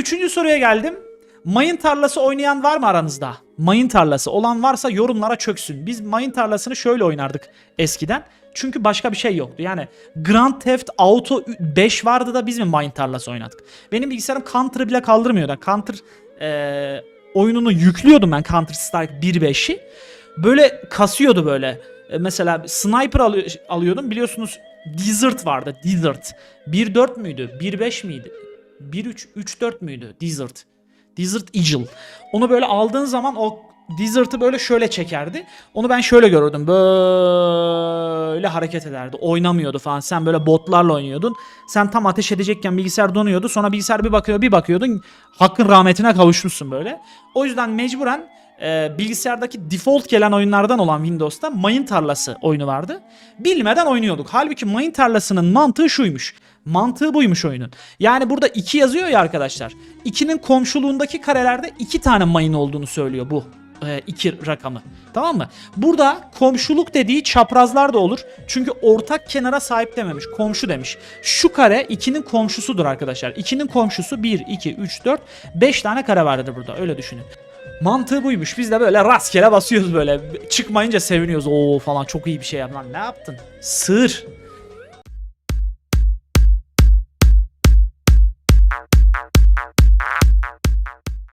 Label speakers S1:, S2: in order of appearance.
S1: üçüncü soruya geldim. Mayın tarlası oynayan var mı aranızda? Mayın tarlası olan varsa yorumlara çöksün. Biz mayın tarlasını şöyle oynardık eskiden. Çünkü başka bir şey yoktu. Yani Grand Theft Auto 5 vardı da biz mi mayın tarlası oynadık? Benim bilgisayarım Counter'ı bile kaldırmıyordu. Counter eee, oyununu yüklüyordum ben Counter Strike 1.5'i. Böyle kasıyordu böyle. E, mesela sniper alı- alıyordum. Biliyorsunuz Desert vardı. Desert. 1.4 müydü? 1.5 miydi? 1.3 3.4 müydü? Desert. Desert Eagle. Onu böyle aldığın zaman o Desert'ı böyle şöyle çekerdi. Onu ben şöyle görürdüm. Böyle hareket ederdi. Oynamıyordu falan. Sen böyle botlarla oynuyordun. Sen tam ateş edecekken bilgisayar donuyordu. Sonra bilgisayar bir bakıyor bir bakıyordun. Hakkın rahmetine kavuşmuşsun böyle. O yüzden mecburen e, bilgisayardaki default gelen oyunlardan olan Windows'ta mayın tarlası oyunu vardı. Bilmeden oynuyorduk. Halbuki mayın tarlasının mantığı şuymuş. Mantığı buymuş oyunun. Yani burada 2 yazıyor ya arkadaşlar. 2'nin komşuluğundaki karelerde 2 tane mayın olduğunu söylüyor bu e, rakamı. Tamam mı? Burada komşuluk dediği çaprazlar da olur. Çünkü ortak kenara sahip dememiş. Komşu demiş. Şu kare 2'nin komşusudur arkadaşlar. 2'nin komşusu 1, 2, 3, 4, 5 tane kare vardır burada. Öyle düşünün. Mantığı buymuş. Biz de böyle rastgele basıyoruz böyle. Çıkmayınca seviniyoruz. Oo falan çok iyi bir şey yaptın. Lan Ne yaptın? Sığır.